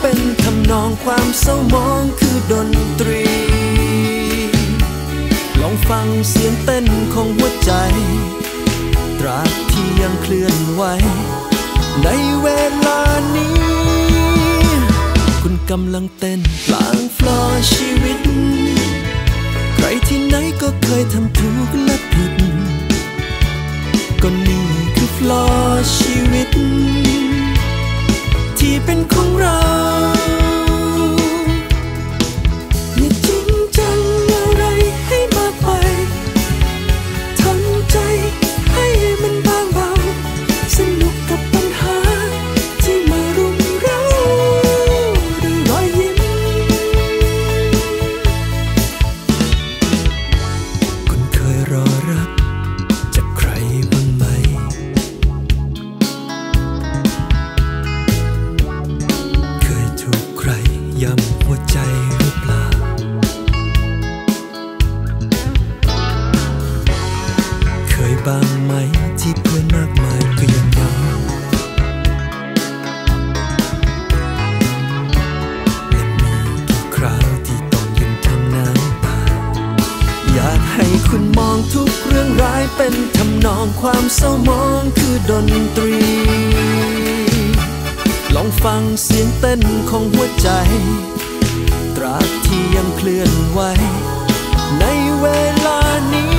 เป็นทำนองความเศร้ามองคือดนตรี ลองฟังเสียงเต้นของหัวใจ ตราบที่ยังเคลื่อนไหว ในเวลานี้ คุณกำลังเต้นกลางฟลอร์ชีวิต ใครที่ไหนก็เคยทำถูกและผิด บ้างไหมที่เพื่อนมากมายก็ยังเหงาและมีกี่คราวที่ต้องยืนทำน้ำตาอยากให้คุณมองทุกเรื่องร้ายเป็นทำนองความเศร้ามองคือดนตรี ลองฟังเสียงเต้นของหัวใจ ตราบที่ยังเคลื่อนไหวในเวลานี้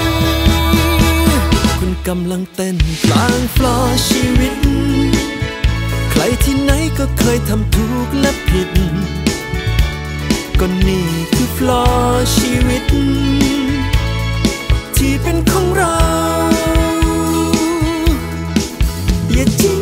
กำลังเต้นกลางฟลอร์ชีวิต ใครที่ไหนก็เคยทำถูกและผิด ก็นี่คือฟลอร์ชีวิต ที่เป็นของเรา อย่าจ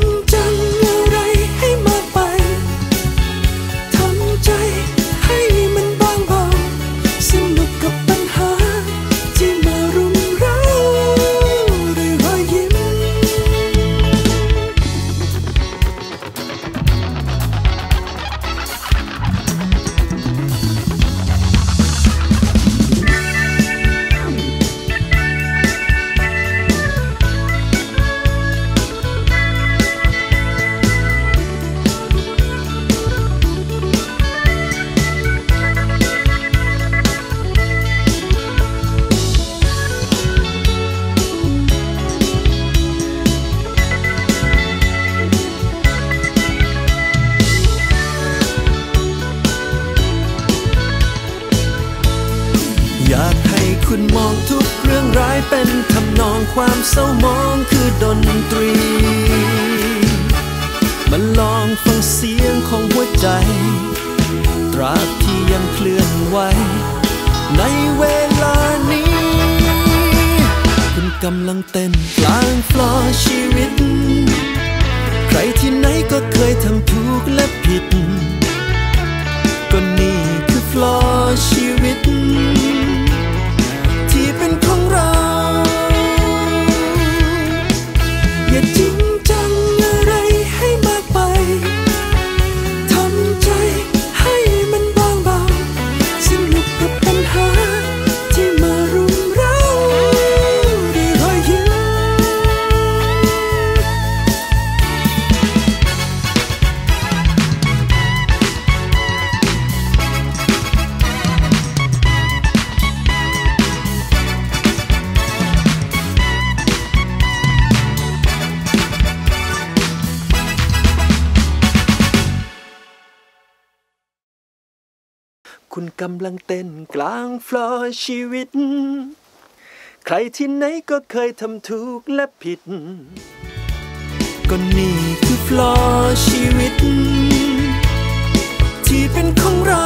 ความเศร้ามองคือดนตรี มาลองฟังเสียงของหัวใจ ตราบที่ยังเคลื่อนไหว ในเวลานี้ คุณกำลังเต้นกลางฟลอร์ชีวิต ใครที่ไหนก็เคยทำถูกและผิด คุณกำลังเต้นกลางฟลอร์ชีวิต ใครที่ไหนก็เคยทำถูกและผิด ก็นี่คือฟลอร์ชีวิต ที่เป็นของเรา